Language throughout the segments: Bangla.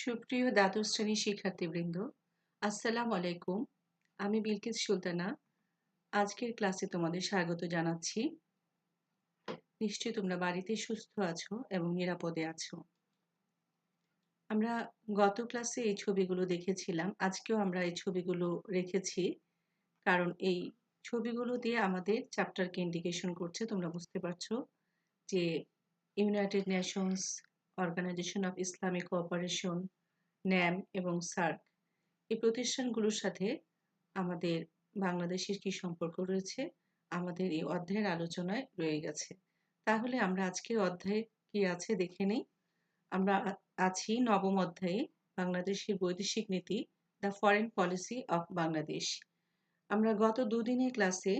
সুপ্রিয় দ্বাদশ শ্রেণির শিক্ষার্থীবৃন্দ, আসসালামু আলাইকুম। আমি বিলকিস সুলতানা। আজকের ক্লাসে তোমাদের স্বাগত জানাচ্ছি। নিশ্চয়ই তোমরা বাড়িতে সুস্থ আছো এবং নিরাপদে আছো। আমরা গত ক্লাসে এই ছবিগুলো দেখেছিলাম, আজকেও আমরা এই ছবিগুলো রেখেছি। কারণ এই ছবিগুলো দিয়ে আমাদের চ্যাপ্টারকে ইন্ডিকেশন করছে, তোমরা বুঝতে পারছ যে United Nations Organization of Islamic Cooperation NAM এবং সার্ক এই প্রতিষ্ঠানগুলোর সাথে আমাদের বাংলাদেশের কি সম্পর্ক রয়েছে, আমাদের এই অধ্যায়ের আলোচনায় রয়ে গেছে। তাহলে আমরা আজকের অধ্যায়ে কি আছে দেখে নেই। আমরা আছি নবম অধ্যায়ে, বাংলাদেশের বৈদেশিক নীতি the foreign policy of Bangladesh আমরা গত দুদিনের ক্লাসে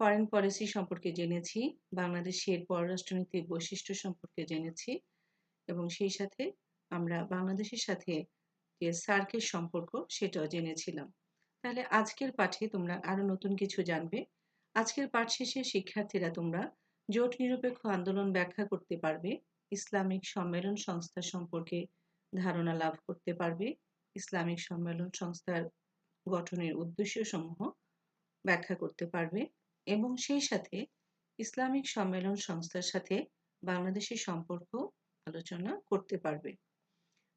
ফরেন পলিসি সম্পর্কে জেনেছি, বাংলাদেশের পররাষ্ট্রনীতির বৈশিষ্ট্য সম্পর্কে জেনেছি। এবং সেই সাথে আমরা বাংলাদেশের সাথে যে সার্কের সম্পর্ক সেটাও জেনেছিলাম। তাহলে আজকের পাঠে তোমরা আরও নতুন কিছু জানবে। আজকের পাঠ শেষে শিক্ষার্থীরা তোমরা জোট নিরপেক্ষ আন্দোলন ব্যাখ্যা করতে পারবে, ইসলামিক সম্মেলন সংস্থা সম্পর্কে ধারণা লাভ করতে পারবে, ইসলামিক সম্মেলন সংস্থার গঠনের উদ্দেশ্য সমূহ ব্যাখ্যা করতে পারবে এবং সেই সাথে ইসলামিক সম্মেলন সংস্থার সাথে বাংলাদেশের সম্পর্ক আলোচনা করতে পারবে।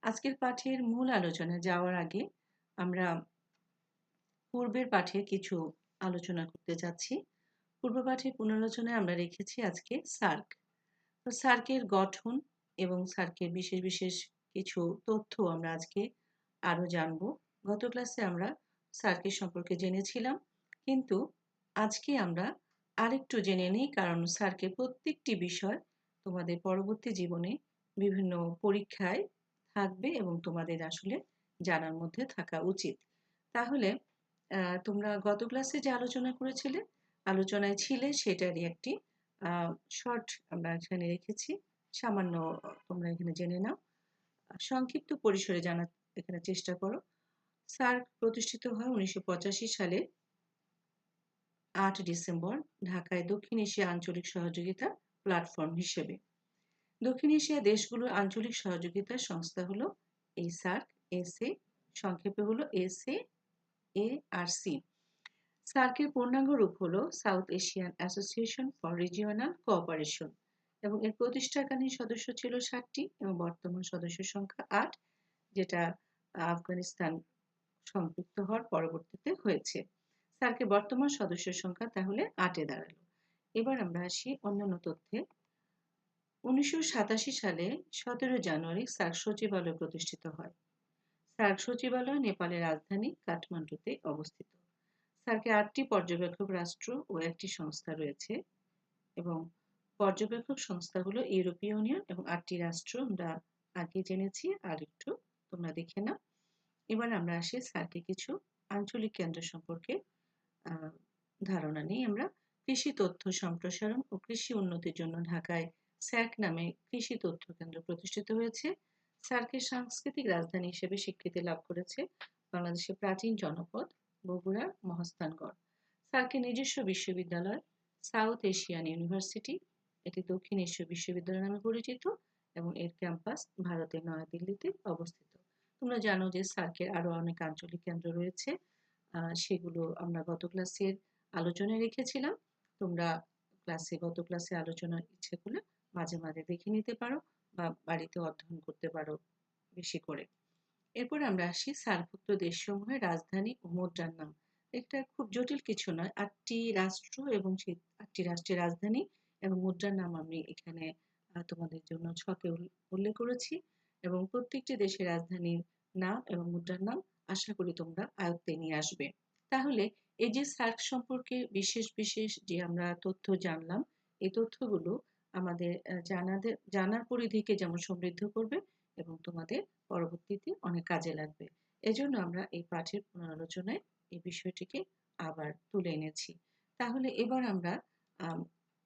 আজকের পাঠের মূল আলোচনা যাওয়ার আগে আমরা পূর্বের পাঠে কিছু আলোচনা করতে যাচ্ছি। পূর্ব পাঠের পুনরালোচনায় আমরা রেখেছি আজকে সার্ক। তো সার্কের গঠন এবং সার্কের বিশেষ বিশেষ কিছু তথ্য আমরা আজকে আরও জানব। গত ক্লাসে আমরা সার্কের সম্পর্কে জেনেছিলাম, কিন্তু আজকে আমরা আরেকটু জেনে নিই, কারণ সার্কের প্রত্যেকটি বিষয় তোমাদের পরবর্তী জীবনে বিভিন্ন পরীক্ষায় থাকবে এবং তোমাদের আসলে জানার মধ্যে থাকা উচিত। তাহলে তোমরা গত ক্লাসে যে আলোচনা করেছিলে, আলোচনায় ছিলে সেটারই একটি শর্ট আমরা এখানে রেখেছি। সামান্য তোমরা এখানে জেনে নাও। সংক্ষিপ্ত পরিসরে জানার এখানে চেষ্টা করো। সার্ক প্রতিষ্ঠিত হয় উনিশশো সালে আট ডিসেম্বর, ঢাকায় দক্ষিণ এশিয়া আঞ্চলিক সহযোগিতা প্ল্যাটফর্ম হিসেবে। দক্ষিণ এশিয়া দেশগুলোর আঞ্চলিক সহযোগিতার সংস্থা হলো এই সার্ক এসএ সংক্ষেপে হলো এসএ এ আর সি সার্কের পূর্ণাঙ্গ রূপ হলো South Asian Association for Regional Cooperation এবং এর প্রতিষ্ঠাকালীন সদস্য ছিল ষাটটি এবং বর্তমান সদস্য সংখ্যা আট, যেটা আফগানিস্তান সম্পৃক্ত হওয়ার পরবর্তীতে হয়েছে। সার্কের বর্তমান সদস্য সংখ্যা তাহলে আটে দাঁড়াল। এবার আমরা আসি অন্যান্য তথ্যে। উনিশশো সাতাশি সালে সতেরো জানুয়ারি সার্ক সচিবালয় প্রতিষ্ঠিত হয়। সার্ক সচিবালয় নেপালের রাজধানী কাঠমান্ডুতে অবস্থিত। সার্কে আটটি পর্যবেক্ষক রাষ্ট্র ও একটি সংস্থা রয়েছে এবং পর্যবেক্ষক সংস্থাগুলো ইউরোপীয় ইউনিয়ন এবং আটটি রাষ্ট্র। আমরা আগে জেনেছি, আর একটু তোমরা দেখে নাও। এবার আমরা আসি সার্কে কিছু আঞ্চলিক কেন্দ্র সম্পর্কে। ধারণা নিই আমরা। কৃষি তথ্য সম্প্রসারণ ও কৃষি উন্নতির জন্য ঢাকায় স্যাক নামে কৃষি তথ্য কেন্দ্র প্রতিষ্ঠিত হয়েছে। সার্কের সাংস্কৃতিক রাজধানী হিসেবে স্বীকৃতি লাভ করেছে বাংলাদেশের প্রাচীন জনপদ বগুড়ার মহাস্থানগড়। সার্কের নিজস্ব বিশ্ববিদ্যালয়, সাউথ এশিয়ান ইউনিভার্সিটি, এটি দক্ষিণ এশীয় বিশ্ববিদ্যালয় নামে পরিচিত এবং এর ক্যাম্পাস ভারতের নয়াদিল্লিতে অবস্থিত। তোমরা জানো যে সার্কের আরও অনেক আঞ্চলিক কেন্দ্র রয়েছে সেগুলো আমরা গত ক্লাসের আলোচনায় রেখেছিলাম। তোমরা ক্লাসে, গত ক্লাসে আলোচনার ইচ্ছে করলে মাঝে মাঝে দেখে নিতে পারো বা বাড়িতে অধ্যয়ন করতে পারো বেশি করে। এরপর আমরা আসি সার্কভুক্ত দেশসমূহের রাজধানী ও মুদ্রার নাম। এটা খুব জটিল কিছু নয়। আটটি রাষ্ট্র এবং সেই আটটি রাষ্ট্রের রাজধানী এবং মুদ্রার নাম আমি এখানে তোমাদের জন্য ছকে উল্লেখ করেছি এবং প্রত্যেকটি দেশের রাজধানীর নাম এবং মুদ্রার নাম আশা করি তোমরা আয়ত্তে নিয়ে আসবে। তাহলে এই যে সার্ক সম্পর্কে বিশেষ বিশেষ যে আমরা তথ্য জানলাম, এই তথ্যগুলো আমাদের জানাদের, জানার পরিধিকে যেমন সমৃদ্ধ করবে এবং তোমাদের পরবর্তীতে অনেক কাজে লাগবে। এজন্য আমরা এই পাঠের পুনরালোচনায় এই বিষয়টিকে আবার তুলে এনেছি। তাহলে এবার আমরা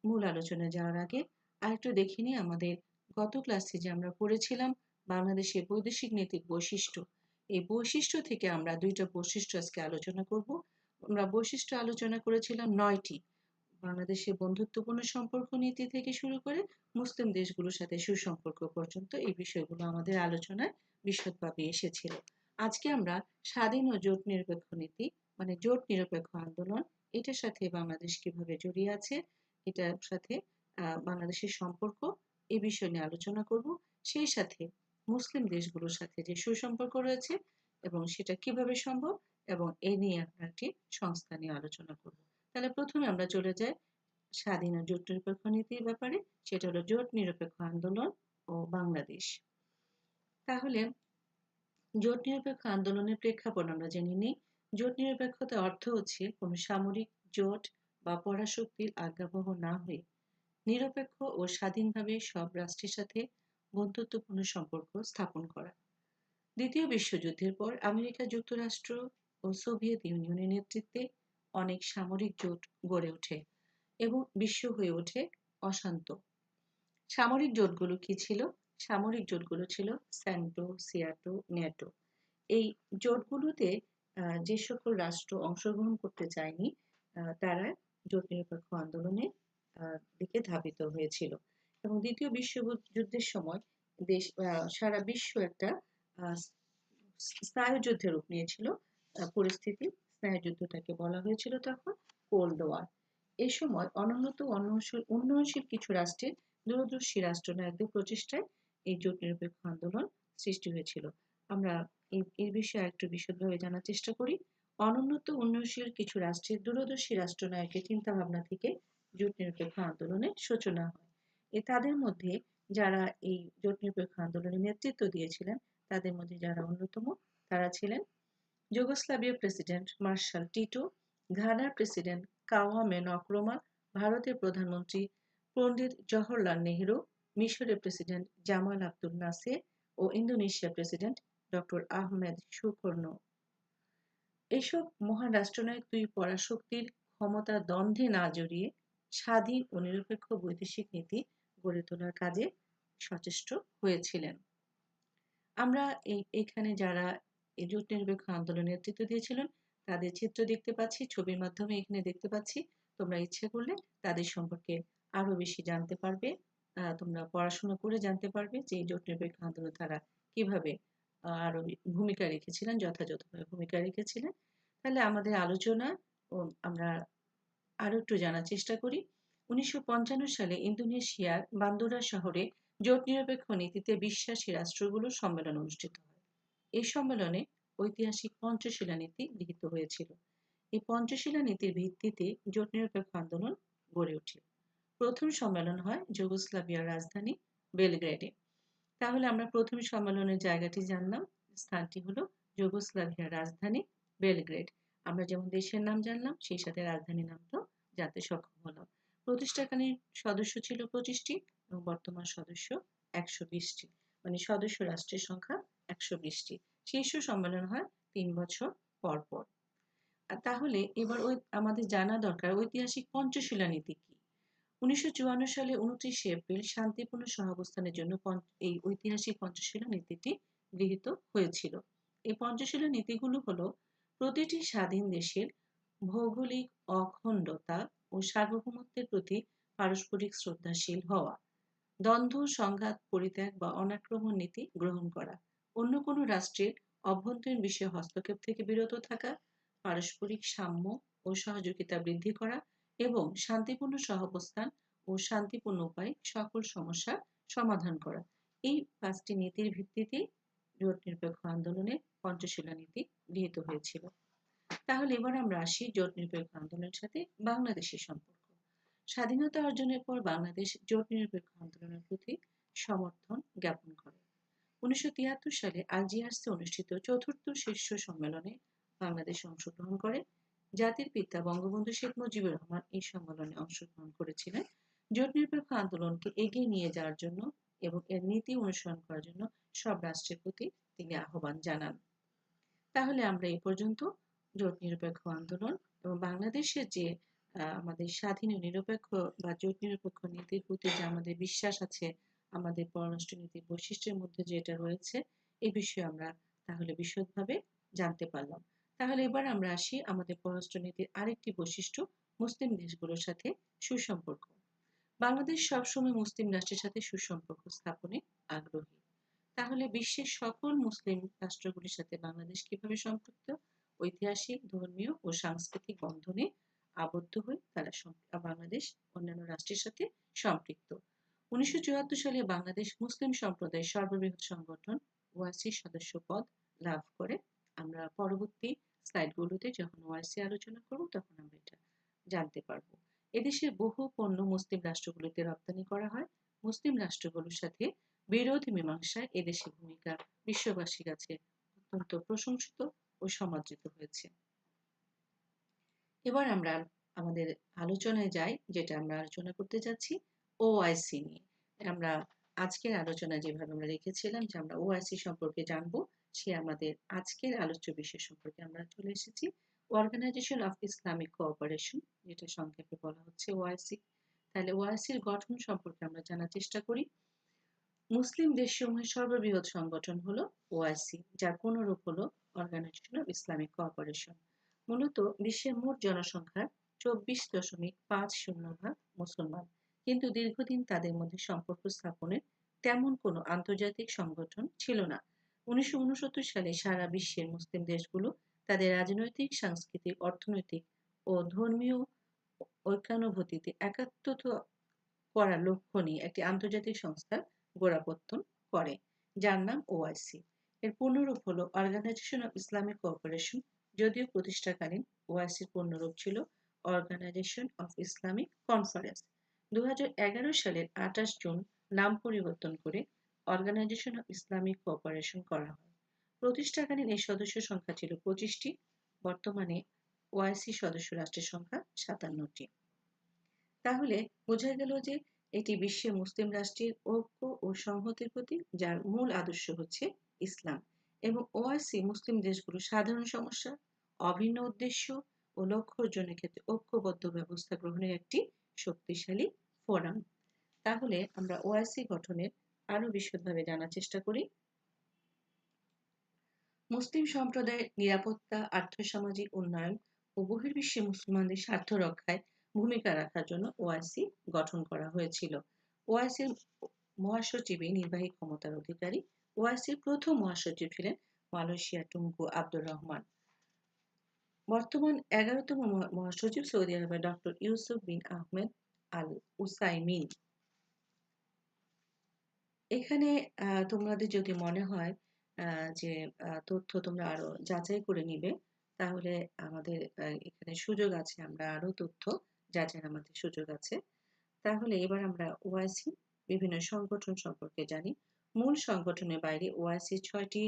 মূল আলোচনায় যাওয়ার আগে আরেকটু দেখে নিই আমাদের গত ক্লাসে যে আমরা পড়েছিলাম বাংলাদেশের বৈদেশিক নীতির বৈশিষ্ট্য। এই বৈশিষ্ট্য থেকে আমরা দুইটা বৈশিষ্ট্য আজকে আলোচনা করব। আমরা বৈশিষ্ট্য আলোচনা করেছিলাম নয়টি। বাংলাদেশের বন্ধুত্বপূর্ণ সম্পর্ক নীতি থেকে শুরু করে মুসলিম দেশগুলোর সাথে সুসম্পর্ক পর্যন্ত এই বিষয়গুলো আমাদের আলোচনায় বিশদভাবে এসেছিল। আজকে আমরা স্বাধীন ও জোট নিরপেক্ষ নীতি মানে জোট নিরপেক্ষ আন্দোলন, এটার সাথে বাংলাদেশ কীভাবে জড়িয়ে আছে, এটার সাথে বাংলাদেশের সম্পর্ক এই বিষয় নিয়ে আলোচনা করব। সেই সাথে মুসলিম দেশগুলোর সাথে যে সুসম্পর্ক রয়েছে এবং সেটা কীভাবে সম্ভব এবং এই নিয়ে আমরা একটি সংস্থা নিয়ে আলোচনা করব। তাহলে প্রথমে আমরা চলে যাই স্বাধীন জোট নিরপেক্ষ নীতির ব্যাপারে, সেটা হলো জোট নিরপেক্ষ আন্দোলন ও বাংলাদেশ। তাহলে জোট নিরপেক্ষ আন্দোলনের প্রেক্ষাপট আমরা জেনে নিই। জোট নিরপেক্ষতা অর্থ হচ্ছে কোনো সামরিক জোট বা পরাশক্তির আজ্ঞাবহ না হয়ে নিরপেক্ষ ও স্বাধীনভাবে সব রাষ্ট্রের সাথে বন্ধুত্বপূর্ণ সম্পর্ক স্থাপন করা। দ্বিতীয় বিশ্বযুদ্ধের পর আমেরিকা যুক্তরাষ্ট্র ও সোভিয়েত ইউনিয়নের নেতৃত্বে অনেক সামরিক জোট গড়ে ওঠে এবং বিশ্ব হয়ে ওঠে অশান্ত। সামরিক জোটগুলো কি ছিল? সামরিক জোটগুলো ছিল স্যান্টো, সিয়াটো ন্যাটো এই জোটগুলোতে যে সকল রাষ্ট্র অংশগ্রহণ করতে চায়নি তারা জোট নিরপেক্ষ আন্দোলনে দিকে ধাবিত হয়েছিল। এবং দ্বিতীয় বিশ্বযুদ্ধের সময় দেশ সারা বিশ্ব একটা স্নায়ুযুদ্ধের রূপ নিয়েছিল পরিস্থিতি। স্নায়ুযুদ্ধটাকে বলা হয়েছিল তখন কোল্ড ওয়ার এই সময় অনুন্নত উন্নয়নশীল কিছু রাষ্ট্রের দূরদর্শী রাষ্ট্রনায়কদের প্রচেষ্টায় এই জোট নিরপেক্ষ আন্দোলন সৃষ্টি হয়েছিল। আমরা এই বিষয়ে একটু বিশদভাবে জানার চেষ্টা করি। অনুন্নত উন্নয়নশীল কিছু রাষ্ট্রের দূরদর্শী রাষ্ট্রনায়কের চিন্তা ভাবনা থেকে জোট নিরপেক্ষ আন্দোলনের সূচনা হয়। এ তাদের মধ্যে যারা এই জোট নিরপেক্ষ আন্দোলনে নেতৃত্ব দিয়েছিলেন, তাদের মধ্যে যারা অন্যতম, তারা ছিলেন যুগোস্লাভিয়ার প্রেসিডেন্ট মার্শাল টিটো, ঘানার প্রেসিডেন্ট কাওয়ামে নক্রমা ভারতের প্রধানমন্ত্রী পণ্ডিত জওহরলাল নেহরু, মিশরের প্রেসিডেন্ট জামাল আব্দুল নাসের ও ইন্দোনেশিয়ার প্রেসিডেন্ট ডক্টর আহমেদ সুকর্ণ। এসব মহান রাষ্ট্রনায়ক দুই পরাশক্তির ক্ষমতা দ্বন্দ্বে না জড়িয়ে স্বাধীন ও নিরপেক্ষ বৈদেশিক নীতি গড়ে তোলার কাজে সচেষ্ট হয়েছিলেন। আমরা এখানে যারা জোট নিরপেক্ষ আন্দোলনের নেতৃত্ব দিয়েছিলেন। তাদের চিত্র দেখতে পাচ্ছি, ছবির মাধ্যমে এখানে দেখতে পাচ্ছি। তোমরা ইচ্ছে করলে তাদের সম্পর্কে আরও বেশি জানতে পারবে। তোমরা পড়াশোনা করে জানতে পারবে যে এই জোট নিরপেক্ষ আন্দোলন তারা কীভাবে আরও ভূমিকা রেখেছিলেন, যথাযথভাবে ভূমিকা রেখেছিলেন। তাহলে আমাদের আলোচনা আমরা আরও একটু জানার চেষ্টা করি। উনিশশো পঞ্চান্ন সালে ইন্দোনেশিয়ার বান্দুরা শহরে জোট নিরপেক্ষ নীতিতে বিশ্বাসী রাষ্ট্রগুলোর সম্মেলন অনুষ্ঠিত হয়। এই সম্মেলনে ঐতিহাসিক পঞ্চশিলা নীতি গৃহীত হয়েছিল। এই পঞ্চশিলা নীতির ভিত্তিতে জোট নিরপেক্ষ আন্দোলন গড়ে ওঠে। প্রথম সম্মেলন হয় যুগোস্লাভিয়ার রাজধানী বেলগ্রেডে। তাহলে আমরা প্রথম সম্মেলনের জায়গাটি জানলাম। স্থানটি হলো যুগোস্লাভিয়ার রাজধানী বেলগ্রেড। আমরা যেমন দেশের নাম জানলাম, সেই সাথে রাজধানীর নামটাও জানতে সক্ষম হলাম। প্রতিষ্ঠাকালীন সদস্য ছিল পঁচিশটি এবং বর্তমান সদস্য একশো বিশটি। মানে সদস্য রাষ্ট্রের সংখ্যা একশো বিশটি। শীর্ষ সম্মেলন হয় তিন বছর পর পর। তাহলে এবার ওই আমাদের জানা দরকার, ঐতিহাসিক পঞ্চশিলা নীতি কি? উনিশশো সালে উনত্রিশে এপ্রিল শান্তিপূর্ণ সহাবস্থানের জন্য এই ঐতিহাসিক পঞ্চশীলা নীতিটি গৃহীত হয়েছিল। এই পঞ্চশীলা নীতিগুলো হলো প্রতিটি স্বাধীন দেশের ভৌগোলিক অখণ্ডতা ও সার্বভৌমত্বের প্রতি পারস্পরিক শ্রদ্ধাশীল হওয়া, দ্বন্দ্ব, সংঘাত, পরিত্যাগ বা অনাক্রমণ নীতি গ্রহণ করা। অন্য কোনো রাষ্ট্রের অভ্যন্তরীণ বিষয়ে হস্তক্ষেপ থেকে বিরত থাকা, পারস্পরিক সাম্য ও সহযোগিতা বৃদ্ধি করা এবং শান্তিপূর্ণ সহাবস্থান ও শান্তিপূর্ণ উপায়ে সকল সমস্যার সমাধান করা। এই পাঁচটি নীতির ভিত্তিতে জোট নিরপেক্ষ আন্দোলনের পঞ্চশীলা নীতি গৃহীত হয়েছিল। তাহলে এবার আমরা আসি জোট নিরপেক্ষ আন্দোলনের সাথে বাংলাদেশের সম্পর্ক। স্বাধীনতা অর্জনের পর বাংলাদেশ জোট নিরপেক্ষ আন্দোলনের প্রতি সমর্থন জ্ঞাপন করে। উনিশশো সালে আলজিয়ার্সে অনুষ্ঠিত চতুর্থ শীর্ষ সম্মেলনে বাংলাদেশ অংশগ্রহণ করে জাতির পিতা বঙ্গবন্ধু শেখ মুজিবুর রহমান এই সম্মেলনে অংশগ্রহণ করেছিলেন। জোট নিরপেক্ষ আন্দোলনকে এগিয়ে নিয়ে যাওয়ার জন্য এবং এর নীতি অনুসরণ করার জন্য সব রাষ্ট্রের প্রতি তিনি আহ্বান জানান। তাহলে আমরা এই পর্যন্ত। জোট নিরপেক্ষ আন্দোলন এবং বাংলাদেশের যে আমাদের স্বাধীন নিরপেক্ষ বা জোট নিরপেক্ষ নীতির প্রতি যে আমাদের বিশ্বাস আছে আমাদের পররাষ্ট্র নীতির বৈশিষ্ট্যের মধ্যে যেটা রয়েছে, এ বিষয়ে আমরা তাহলে বিশদভাবে জানতে পারলাম। তাহলে এবার আমরা আসি আমাদের পররাষ্ট্রনীতির আরেকটি বৈশিষ্ট্য, মুসলিম দেশগুলোর সাথে সুসম্পর্ক। বাংলাদেশ সবসময় মুসলিম রাষ্ট্রের সাথে সুসম্পর্ক স্থাপনে আগ্রহী। তাহলে বিশ্বের সকল মুসলিম রাষ্ট্রগুলির সাথে বাংলাদেশ কীভাবে সম্পৃক্ত? ঐতিহাসিক, ধর্মীয় ও সাংস্কৃতিক বন্ধনে আবদ্ধ হয়ে তারা বাংলাদেশ অন্যান্য রাষ্ট্রের সাথে সম্পৃক্ত। উনিশশো চুয়াত্তর সালে বাংলাদেশ মুসলিম সম্প্রদায়ের সর্ববৃহৎ সংগঠন ওয়াসি সদস্য পদ লাভ করে আমরা পরবর্তী স্লাইডগুলোতে যখন ওয়াসি আলোচনা করব, তখন আমরা এটা জানতে পারব। এদেশের বহু পণ্য মুসলিম রাষ্ট্রগুলিতে রপ্তানি করা হয়। মুসলিম রাষ্ট্রগুলোর সাথে বিরোধ মীমাংসায় এদেশের ভূমিকা বিশ্ববাসীর কাছে অত্যন্ত প্রশংসিত ও সমাদৃত হয়েছে। এবার আমরা আমাদের আলোচনায় যাই, যেটা আমরা আলোচনা করতে যাচ্ছি। ওআইসি নিয়ে। আমরা আজকের আলোচনা যেভাবে আমরা রেখেছিলাম যে আমরা ওআইসি সম্পর্কে জানব, সে আমাদের আজকের আলোচ্য বিষয় সম্পর্কে আমরা চলে এসেছি। অর্গানাইজেশন অফ ইসলামিক কোঅপারেশন যেটা সংক্ষেপে বলা হচ্ছে ওআইসি তাহলে ওআইসির গঠন সম্পর্কে আমরা জানার চেষ্টা করি। মুসলিম দেশসমূহের সর্ববৃহৎ সংগঠন হলো ওআইসি যার পুনরূপ হলো অর্গানাইজেশন অফ ইসলামিক কোঅপারেশন মূলত বিশ্বের মোট জনসংখ্যার চব্বিশ দশমিক পাঁচ শূন্য ভাগ মুসলমান। কিন্তু দীর্ঘদিন তাদের মধ্যে সম্পর্ক স্থাপনের তেমন কোনো আন্তর্জাতিক সংগঠন ছিল না। উনিশশো উনসত্তর সালে সারা বিশ্বের মুসলিম দেশগুলো তাদের রাজনৈতিক, সাংস্কৃতিক, অর্থনৈতিক ও ধর্মীয় ঐক্যানুভূতিতে একাত্মত করার লক্ষ্য নিয়ে একটি আন্তর্জাতিক সংস্থার গোড়াপত্তন করে, যার নাম ওআইসি এর পূর্ণরূপ হল অর্গানাইজেশন অফ ইসলামিক কোঅপারেশন যদিও প্রতিষ্ঠাকালীন ওআইসির পূর্ণরূপ ছিল অর্গানাইজেশন অফ ইসলামিক কনফারেন্স দু হাজার এগারো সালের আঠাশ জুন নাম পরিবর্তন করে অর্গানাইজেশন অফ ইসলামিক কোঅপারেশন করা হয়। প্রতিষ্ঠাকালীন এই সদস্য সংখ্যা ছিল পঁচিশটি, বর্তমানে ওআইসি সদস্য রাষ্ট্রের সংখ্যা সাতান্নটি। তাহলে বোঝা গেল যে এটি বিশ্বের মুসলিম রাষ্ট্রের ঐক্য ও সংহতির প্রতি যার মূল আদর্শ হচ্ছে ইসলাম। এবং ওআইসি মুসলিম দেশগুলোর সাধারণ সমস্যা, অভিন্ন উদ্দেশ্য ও লক্ষ্য অর্জনের ক্ষেত্রে ঐক্যবদ্ধ ব্যবস্থা গ্রহণের একটি শক্তিশালী ফোরাম। তাহলে আমরা ওআইসি গঠনের আরও বিশদভাবে জানার চেষ্টা করি। মুসলিম সম্প্রদায়ের নিরাপত্তা, আর্থসামাজিক উন্নয়ন ও বহির্বিশ্বে মুসলমানদের স্বার্থ রক্ষায় ভূমিকা রাখার জন্য ওআইসি গঠন করা হয়েছিল। ওআইসির মহাসচিবই নির্বাহী ক্ষমতার অধিকারী ওআইসির প্রথম মহাসচিব ছিলেন মালয়েশিয়া টুঙ্কু আব্দুর রহমান। বর্তমান এগারোতম মহাসচিব সৌদি আরবের doctor Yousef bin Ahmed al Othaimeen. এখানে তোমাদের যদি মনে হয় যে তথ্য তোমরা আরও যাচাই করে নিবে, তাহলে আমাদের এখানে সুযোগ আছে, আমরা আরও তথ্য যাচাই আমাদের সুযোগ আছে। তাহলে এবার আমরা ওআইসি, বিভিন্ন সংগঠন সম্পর্কে জানি। মূল সংগঠনের বাইরে ওআইসি ছয়টি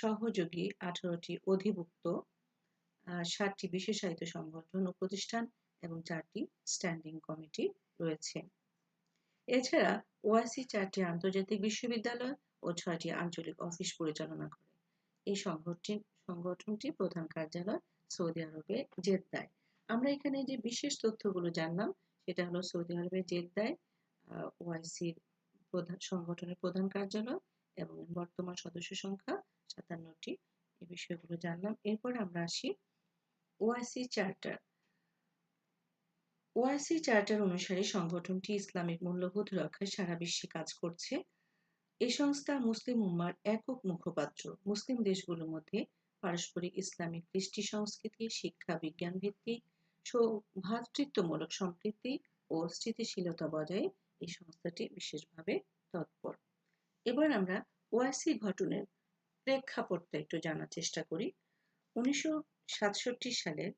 সহযোগী, আঠারোটি অধিভুক্ত সাতটি বিশেষায়িত সংগঠন ও প্রতিষ্ঠান এবং চারটি স্ট্যান্ডিং কমিটি রয়েছে। এছাড়া ওআইসি চারটি আন্তর্জাতিক বিশ্ববিদ্যালয় ও ছয়টি আঞ্চলিক অফিস পরিচালনা করে। এই সংগঠনটি সংগঠনটি প্রধান কার্যালয় সৌদি আরবে জেদ্দায়। আমরা এখানে যে বিশেষ তথ্যগুলো জানলাম, সেটা হলো সৌদি আরবের জেদ্দায় ওআইসির প্রধান সংগঠনের প্রধান কার্যালয় এবং বর্তমান সদস্য সংখ্যা সাতান্নটি। এই বিষয়গুলো জানলাম। এরপর আমরা আসি ওআইসি চার্টার ওআইসি চার্টার অনুসারে সংগঠনটি ইসলামিক মূল্যবোধ রক্ষায় সারা বিশ্বে কাজ করছে। এই সংস্থা মুসলিম উম্মার একক মুখপাত্র। মুসলিম দেশগুলোর মধ্যে পারস্পরিক ইসলামিক কৃষ্টি সংস্কৃতি, শিক্ষা, বিজ্ঞান ভিত্তিক ভ্রাতৃত্বমূলক সম্প্রীতি ও স্থিতিশীলতা বজায় এই সংস্থাটি বিশেষভাবে তৎপর। এবার আমরা ওআইসি ঘটনের প্রেক্ষাপটটা একটু জানার চেষ্টা করি। উনিশশো সালের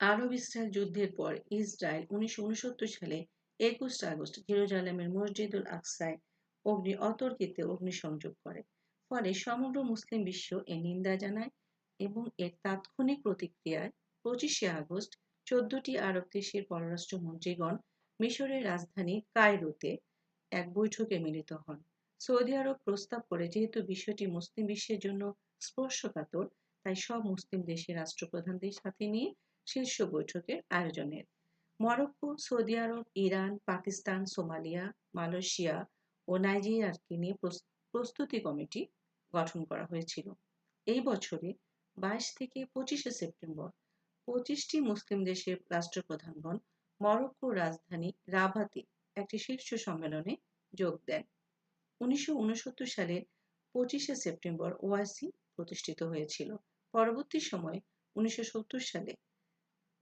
আরব ইসরায়েল যুদ্ধের পর ইসরায়েল উনিশশো উনসত্তর সালে একুশ আগস্ট জেরুজালেমের মসজিদুল আকসায় অগ্নি অতর্কিতে অগ্নিসংযোগ করে। ফলে সমগ্র মুসলিম বিশ্ব এ নিন্দা জানায় এবং এর তাৎক্ষণিক প্রতিক্রিয়ায় পঁচিশে আগস্ট চোদ্দটি আরব দেশের পররাষ্ট্র মন্ত্রীগণ মিশরের রাজধানী কায়রোতে এক বৈঠকে মিলিত হন। সৌদি আরব প্রস্তাব করে যেহেতু বিষয়টি মুসলিম বিশ্বের জন্য স্পর্শকাতর, তাই সব মুসলিম দেশের রাষ্ট্রপ্রধানদের সাথে নিয়ে শীর্ষ বৈঠকের আয়োজনের। Morocco, Saudi Arabia, Iran, Pakistan, Somalia, Malaysia ও নাইজেরিয়াকে নিয়ে প্রস্তুতি কমিটি গঠন করা হয়েছিল। এই বছরে বাইশ থেকে পঁচিশে সেপ্টেম্বর পঁচিশটি মুসলিম দেশের রাষ্ট্রপ্রধানগণ মরক্কো রাজধানী রাভাতে একটি শীর্ষ সম্মেলনে যোগ দেন। উনিশশো উনসত্তর সালে পঁচিশে সেপ্টেম্বর ওআইসি প্রতিষ্ঠিত হয়েছিল। পরবর্তী সময়ে উনিশশো সত্তর সালে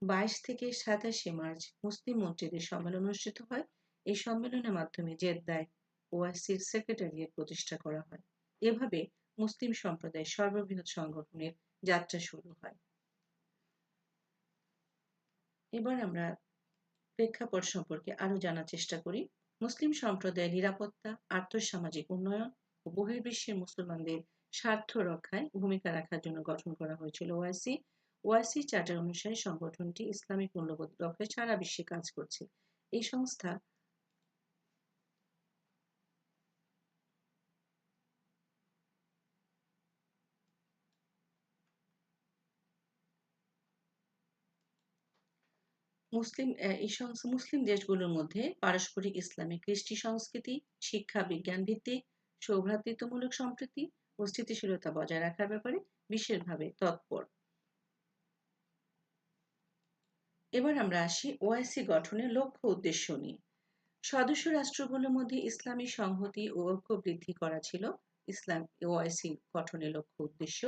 বাইশ থেকে সাতাশে মার্চ মুসলিম মন্ত্রীদের সম্মেলন অনুষ্ঠিত হয়। এই সম্মেলনের মাধ্যমে জেদ্দায় ওআইসির সেক্রেটারিয়েট প্রতিষ্ঠা করা হয়। এভাবে মুসলিম সম্প্রদায়ের সর্ববৃহৎ সংগঠনের যাত্রা শুরু হয়। এবার আমরা প্রেক্ষাপট সম্পর্কে আরও জানার চেষ্টা করি। মুসলিম সম্প্রদায়ের নিরাপত্তা, আর্থসামাজিক উন্নয়ন ও বহির্বিশ্বের মুসলমানদের স্বার্থ রক্ষায় ভূমিকা রাখার জন্য গঠন করা হয়েছিল ওআইসি ওআইসি চার্টার অনুসারে সংগঠনটি ইসলামিক মূল্যবোধ রক্ষায় সারা বিশ্বে কাজ করছে। এই সংস্থা মুসলিম মুসলিম দেশগুলোর মধ্যে পারস্পরিক ইসলামিক কৃষ্টি সংস্কৃতি, শিক্ষা, বিজ্ঞান ভিত্তিক সৌভ্রাতৃত্বমূলক সম্প্রীতি ও স্থিতিশীলতা বজায় রাখার ব্যাপারে বিশেষভাবে তৎপর। এবার আমরা আসি ওআইসি গঠনের লক্ষ্য উদ্দেশ্য নিয়ে। সদস্য রাষ্ট্রগুলোর মধ্যে ইসলামী সংহতি ও ঐক্য বৃদ্ধি করা ছিল ইসলাম ওআইসি গঠনের লক্ষ্য উদ্দেশ্য।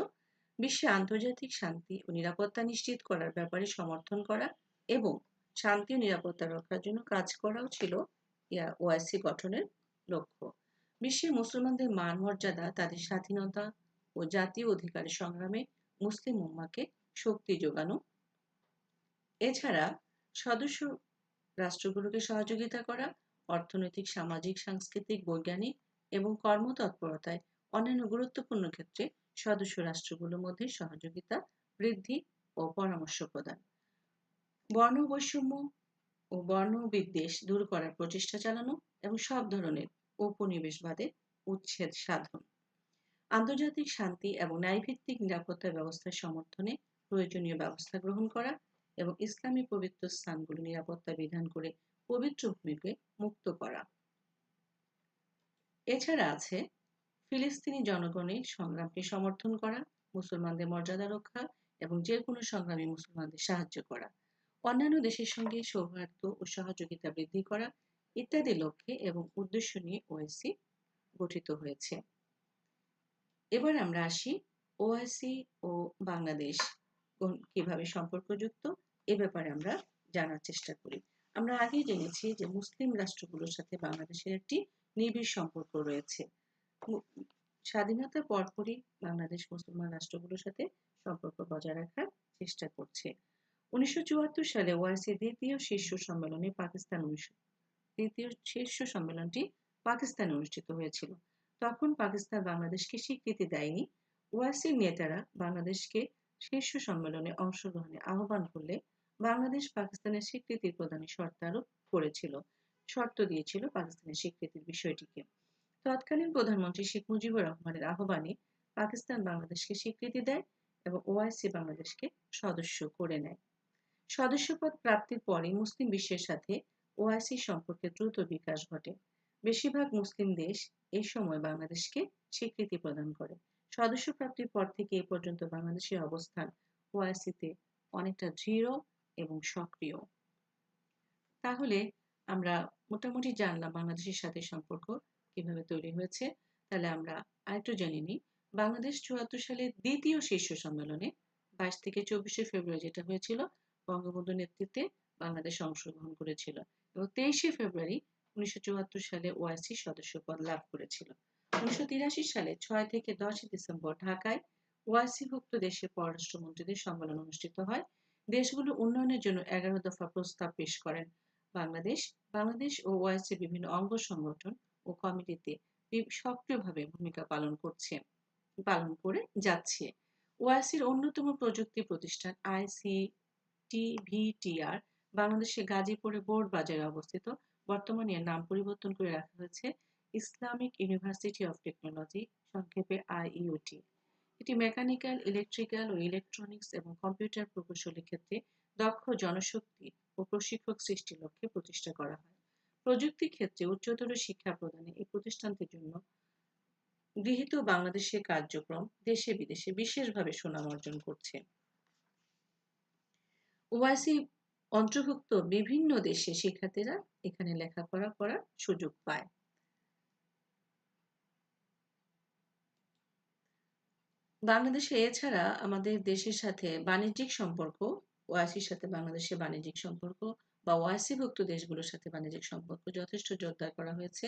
বিশ্বে আন্তর্জাতিক শান্তি ও নিরাপত্তা নিশ্চিত করার ব্যাপারে সমর্থন করা এবং শান্তি ও নিরাপত্তা রক্ষার জন্য কাজ করাও ছিল ওআইসি গঠনের লক্ষ্য। বিশ্বের মুসলমানদের মান মর্যাদা, তাদের স্বাধীনতা ও জাতীয় অধিকারের সংগ্রামে মুসলিম উম্মাকে শক্তি যোগানো এছাড়া সদস্য রাষ্ট্রগুলোকে সহযোগিতা করা, অর্থনৈতিক, সামাজিক, সাংস্কৃতিক, বৈজ্ঞানিক এবং কর্মতৎপরতায় অন্যান্য গুরুত্বপূর্ণ ক্ষেত্রে সদস্য রাষ্ট্রগুলোর মধ্যে সহযোগিতা, বৃদ্ধি ও পরামর্শ প্রদান। বর্ণ বৈষম্য ও বর্ণ বিদ্বেষ দূর করার প্রচেষ্টা চালানো এবং সব ধরনের উপনিবেশবাদের উচ্ছেদ সাধন। আন্তর্জাতিক শান্তি এবং ন্যায়ভিত্তিক নিরাপত্তা ব্যবস্থার সমর্থনে প্রয়োজনীয় ব্যবস্থা গ্রহণ করা এবং ইসলামী পবিত্র স্থানগুলো নিরাপত্তা বিধান করে পবিত্র ভূমিকে মুক্ত করা। এছাড়া আছে ফিলিস্তিনি জনগণের সংগ্রামকে সমর্থন করা, মুসলমানদের মর্যাদা রক্ষা এবং যে কোনো সংগ্রামী মুসলমানদের সাহায্য করা। অন্যান্য দেশের সঙ্গে সৌহার্দ্য ও সহযোগিতা বৃদ্ধি করা ইত্যাদি লক্ষ্যে এবং উদ্দেশ্য নিয়ে ওআইসি গঠিত হয়েছে। এবার আমরা আসি ওআইসি ও বাংলাদেশ কীভাবে সম্পর্কযুক্ত এ ব্যাপারে আমরা জানার চেষ্টা করি। আমরা আগেই জেনেছি যে মুসলিম রাষ্ট্রগুলোর সাথে বাংলাদেশের একটি নিবিড় সম্পর্ক রয়েছে। স্বাধীনতার পরপরই বাংলাদেশ মুসলমান রাষ্ট্রগুলোর সাথে সম্পর্ক বজায় রাখার চেষ্টা করছে। উনিশশো চুয়াত্তর সালে ওআইসি দ্বিতীয় শীর্ষ সম্মেলনে পাকিস্তান দ্বিতীয় শীর্ষ সম্মেলনটি পাকিস্তানে অনুষ্ঠিত হয়েছিল। তখন পাকিস্তান বাংলাদেশকে স্বীকৃতি দেয়নি। ওআইসির নেতারা বাংলাদেশকে শীর্ষ সম্মেলনে অংশগ্রহণে আহ্বান করলে বাংলাদেশ পাকিস্তানের স্বীকৃতি প্রদানে শর্ত আরোপ করেছিল। শর্ত দিয়েছিল পাকিস্তানের স্বীকৃতির বিষয়টিকে। তৎকালীন প্রধানমন্ত্রী শেখ মুজিবুর রহমানের আহ্বানে পাকিস্তান বাংলাদেশকে স্বীকৃতি দেয় এবং ওআইসি বাংলাদেশকে সদস্য করে নেয়। সদস্যপদ প্রাপ্তির পরে মুসলিম বিশ্বের সাথে ওআইসি সম্পর্কে দ্রুত বিকাশ ঘটে। বেশিরভাগ মুসলিম দেশ এই সময় বাংলাদেশকে স্বীকৃতি প্রদান করে। সদস্য প্রাপ্তির পর থেকে এ পর্যন্ত বাংলাদেশের অবস্থান ওআইসিতে অনেকটা দৃঢ় এবং সক্রিয়। তাহলে আমরা মোটামুটি জানলাম বাংলাদেশের সাথে সম্পর্ক কীভাবে তৈরি হয়েছে। তাহলে আমরা আরেকটু জেনে নিই। বাংলাদেশ চুয়াত্তর সালে দ্বিতীয় শীর্ষ সম্মেলনে বাইশ থেকে চব্বিশে ফেব্রুয়ারি যেটা হয়েছিল, বঙ্গবন্ধু নেতৃত্বে বাংলাদেশ অংশগ্রহণ করেছিল এবং তেইশে ফেব্রুয়ারি উনিশশো চুয়াত্তর সালে ওআইসি সদস্য পদ লাভ করেছিল। উনিশশো তিরাশি সালে ছয় থেকে দশই ডিসেম্বর ঢাকায় ওআইসিভুক্ত দেশের পররাষ্ট্রমন্ত্রীদের সম্মেলন অনুষ্ঠিত হয়। দেশগুলো উন্নয়নের জন্য এগারো দফা প্রস্তাব পেশ করেন। বাংলাদেশ বাংলাদেশ ও ওআইসি বিভিন্ন অঙ্গ সংগঠন ও কমিটিতে সক্রিয়ভাবে ভূমিকা পালন করছে, পালন করে যাচ্ছে। ওআইসির অন্যতম প্রযুক্তি প্রতিষ্ঠান আইসি টিভিটিআর বাংলাদেশের গাজীপুরে বোর্ড বাজারে অবস্থিত। বর্তমানে নাম পরিবর্তন করে রাখা হয়েছে ইসলামিক ইউনিভার্সিটি অফ টেকনোলজি, সংক্ষেপে আইইউটি। এটি মেকানিক্যাল, ইলেকট্রিক্যাল ও ইলেকট্রনিক্স এবং কম্পিউটার প্রকৌশলের ক্ষেত্রে দক্ষ জনশক্তি ও প্রশিক্ষক সৃষ্টির লক্ষ্যে প্রতিষ্ঠা করা হয়। প্রযুক্তি ক্ষেত্রে উচ্চতর শিক্ষা প্রদানে এই প্রতিষ্ঠানটির জন্য গৃহীত বাংলাদেশের কার্যক্রম দেশে বিদেশে বিশেষভাবে সুনাম অর্জন করছে। ওআইসি অন্তর্ভুক্ত বিভিন্ন দেশে শিক্ষার্থীরা এখানে লেখাপড়া করার সুযোগ পায়। বাংলাদেশে এছাড়া আমাদের দেশের সাথে বাণিজ্যিক সম্পর্ক, ওআইসির সাথে বাংলাদেশের বাণিজ্যিক সম্পর্ক বা ওআইসিভুক্ত দেশগুলোর সাথে বাণিজ্যিক সম্পর্ক যথেষ্ট জোরদার করা হয়েছে।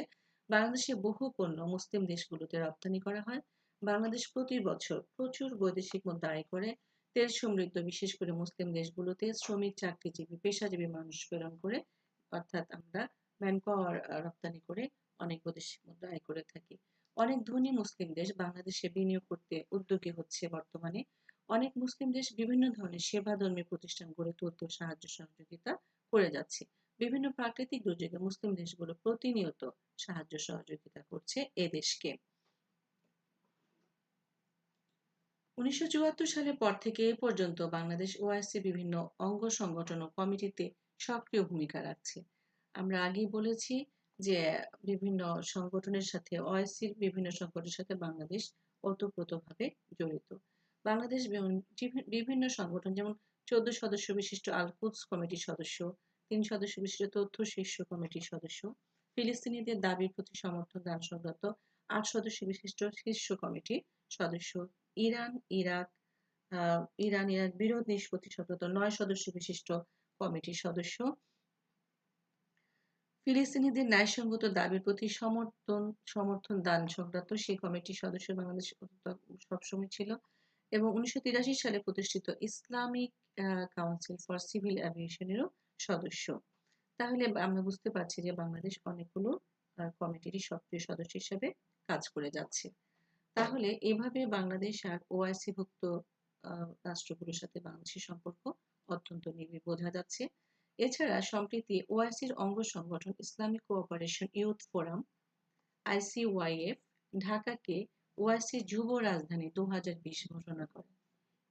বাংলাদেশে বহু পণ্য মুসলিম দেশগুলোতে রপ্তানি করা হয়। বাংলাদেশ প্রতি বছর প্রচুর বৈদেশিক মুদ্রা আয় করে। তেল সমৃদ্ধ, বিশেষ করে মুসলিম দেশগুলোতে শ্রমিক, চাকরিজীবী, পেশাজীবী মানুষ প্রেরণ করে। অর্থাৎ আমরা ম্যান পাওয়ার রপ্তানি করে অনেক বৈদেশিক মুদ্রা আয় করে থাকি। অনেক ধনী মুসলিম দেশ বাংলাদেশে বিনিয়োগ করতে উদ্যোগী হচ্ছে বর্তমানে। অনেক মুসলিম দেশ বিভিন্ন ধরনের সেবাধর্মী প্রতিষ্ঠান গড়ে তুলতে সাহায্য সহযোগিতা করে যাচ্ছে। বিভিন্ন প্রাকৃতিক দুর্যোগে মুসলিম দেশগুলো প্রতিনিয়ত সাহায্য সহযোগিতা করছে এ দেশকে। উনিশশো চুয়াত্তর সালের পর থেকে এ পর্যন্ত বাংলাদেশ ওআইসি বিভিন্ন অঙ্গ সংগঠন ও কমিটিতে সক্রিয় ভূমিকা রাখছে। আমরা আগেই বলেছি যে বিভিন্ন সংগঠনের সাথে ওআইসির বিভিন্ন সংগঠনের সাথে বাংলাদেশ ওতপ্রোতভাবে জড়িত। বাংলাদেশ বিভিন্ন সংগঠন যেমন চোদ্দ সদস্য বিশিষ্ট আলকুদস কমিটির সদস্য, তিন সদস্য বিশিষ্ট তথ্য শীর্ষ কমিটির সদস্য, ফিলিস্তিনিদের দাবির প্রতি সমর্থন দান সংক্রান্ত আট সদস্য বিশিষ্ট শীর্ষ কমিটি সদস্য, ইরান, ইরাক ইরান ইরাক বিরোধ নিষ্পত্তি সংক্রান্ত নয় সদস্য বিশিষ্ট কমিটির সদস্য ফিলিস্তিনিদের ন্যায়সঙ্গত দাবির প্রতি সমর্থন সমর্থন দান সংক্রান্ত সেই কমিটির সদস্য বাংলাদেশ সবসময় ছিল এবং উনিশশো সালে প্রতিষ্ঠিত ইসলামিক কাউন্সিল ফর সিভিল অ্যাভিয়েশনেরও সদস্য। তাহলে আমরা বুঝতে পারছি যে বাংলাদেশ অনেকগুলো কমিটির সক্রিয় সদস্য হিসেবে কাজ করে যাচ্ছে। তাহলে এভাবে বাংলাদেশ আর ওআইসি ভুক্ত রাষ্ট্রগুলোর সাথে বাংলাদেশের সম্পর্ক অত্যন্ত নিবিড় বোঝা যাচ্ছে। এছাড়া সম্প্রতি ওআইসির অঙ্গ সংগঠন Islamic Cooperation Youth Forum, ICYF, ঢাকাকে ওআইসি যুব রাজধানী দু ঘোষণা করে।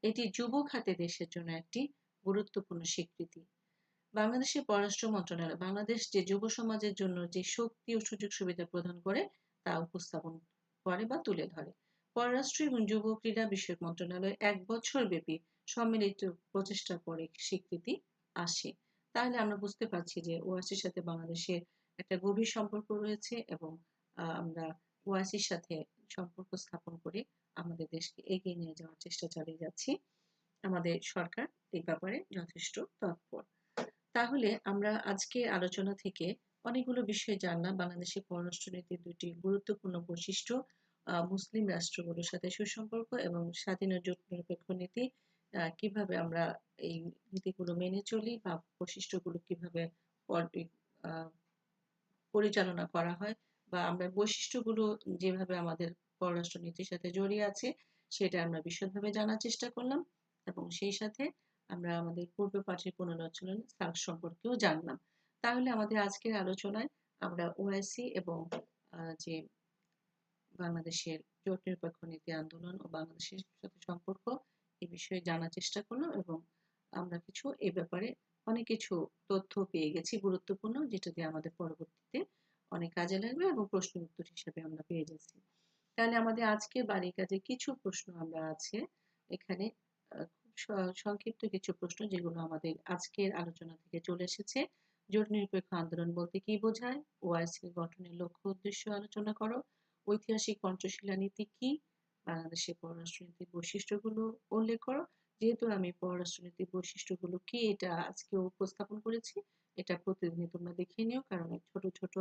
এটি যুব খাতে দেশের জন্য একটি গুরুত্বপূর্ণ স্বীকৃতি। বাংলাদেশের পররাষ্ট্র মন্ত্রণালয়, বাংলাদেশ যে যুব সমাজের জন্য যে শক্তি ও সুযোগ সুবিধা প্রদান করে, তা উপস্থাপন করে বা তুলে ধরে। পররাষ্ট্র এবং যুব ক্রীড়া বিষয়ক মন্ত্রণালয় এক বছর ব্যাপী সম্মিলিত প্রচেষ্টার পরে স্বীকৃতি আসে। তাহলে আমরা বুঝতে পারছি যে ওয়াসির সাথে বাংলাদেশের একটা গভীর সম্পর্ক রয়েছে এবং আমরা ওয়াসির সাথে সম্পর্ক স্থাপন করে আমাদের দেশকে এগিয়ে নিয়ে যাওয়ার চেষ্টা চালিয়ে যাচ্ছি। আমাদের সরকার এই ব্যাপারে যথেষ্ট তৎপর। তাহলে আমরা আজকে আলোচনা থেকে অনেকগুলো বিষয় জানলাম। বাংলাদেশের পররাষ্ট্রনীতির দুটি গুরুত্বপূর্ণ বৈশিষ্ট্য মুসলিম রাষ্ট্রগুলোর সাথে সুসম্পর্ক এবং স্বাধীন ও জোট নিরপেক্ষ নীতি কীভাবে আমরা এই নীতিগুলো মেনে চলি বা বৈশিষ্ট্যগুলো কীভাবে পরিচালনা করা হয় বা আমরা বৈশিষ্ট্যগুলো যেভাবে আমাদের পররাষ্ট্র নীতির সাথে জড়িয়ে আছে সেটা আমরা বিশদভাবে জানার চেষ্টা করলাম এবং সেই সাথে আমরা আমাদের পূর্ব পাঠের পুনরালোচনা সার্ক সম্পর্কেও জানলাম। তাহলে আমাদের আজকের আলোচনায় আমরা ওআইসি এবং যে বাংলাদেশের জোট নিরপেক্ষ নীতি আন্দোলন ও বাংলাদেশের সাথে সম্পর্ক এই বিষয়ে জানার চেষ্টা করলাম এবং আমরা কিছু এ ব্যাপারে অনেক কিছু তথ্য পেয়ে গেছি গুরুত্বপূর্ণ, যেটা দিয়ে আমাদের পরবর্তীতে অনেক কাজে লাগবে এবং প্রশ্ন উত্তর হিসেবে আমরা পেয়ে যাচ্ছি। তাহলে আমাদের আজকে বাড়ির কাজে কিছু প্রশ্ন আমরা আছে। এখানে সংক্ষিপ্ত কিছু প্রশ্ন যেগুলো আমাদের আজকের আলোচনা থেকে চলে এসেছে। জোট নিরপেক্ষ আন্দোলন বলতে কি বোঝায়? ওআইসি গঠনের লক্ষ্য উদ্দেশ্য আলোচনা করো। ঐতিহাসিক পঞ্চশীলা নীতি কি? বাংলাদেশের পররাষ্ট্রনীতির বৈশিষ্ট্যগুলো উল্লেখ করো। যেহেতু আমি পররাষ্ট্রনীতির বৈশিষ্ট্যগুলো কি এটা আজকে উপস্থাপন করেছি, এটা প্রতিদিনই তোমরা দেখে নিও, কারণ ছোট ছোট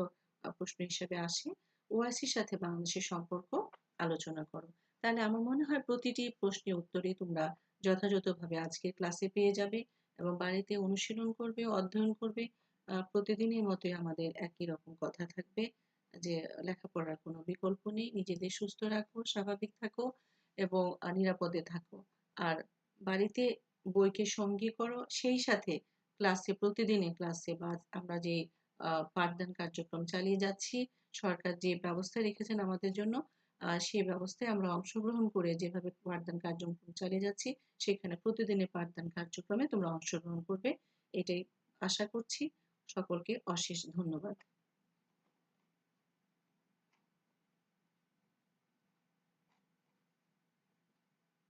প্রশ্ন হিসেবে আসে। ওআইসির সাথে বাংলাদেশের সম্পর্ক আলোচনা করো। তাহলে আমার মনে হয় প্রতিটি প্রশ্নের উত্তরই তোমরা যথাযথভাবে আজকের ক্লাসে পেয়ে যাবে এবং বাড়িতে অনুশীলন করবে, অধ্যয়ন করবে। প্রতিদিনের মতোই আমাদের একই রকম কথা থাকবে। যে, লেখাপড়ার কোনো বিকল্প নেই। নিজেদের সুস্থ রাখো, স্বাভাবিক থাকো এবং নিরাপদে থাকো। আর বাড়িতে বইকে সঙ্গী করো। সেই সাথে ক্লাসে প্রতিদিনই ক্লাসে বা আমরা যে পাঠদান কার্যক্রম চালিয়ে যাচ্ছি, সরকার যে ব্যবস্থা রেখেছেন আমাদের জন্য সেই ব্যবস্থায় আমরা অংশগ্রহণ করে যেভাবে পাঠদান কার্যক্রম চালিয়ে যাচ্ছি, সেখানে প্রতিদিনের পাঠদান কার্যক্রমে তোমরা অংশগ্রহণ করবে। এটাই আশা করছি। সকলকে অশেষ ধন্যবাদ।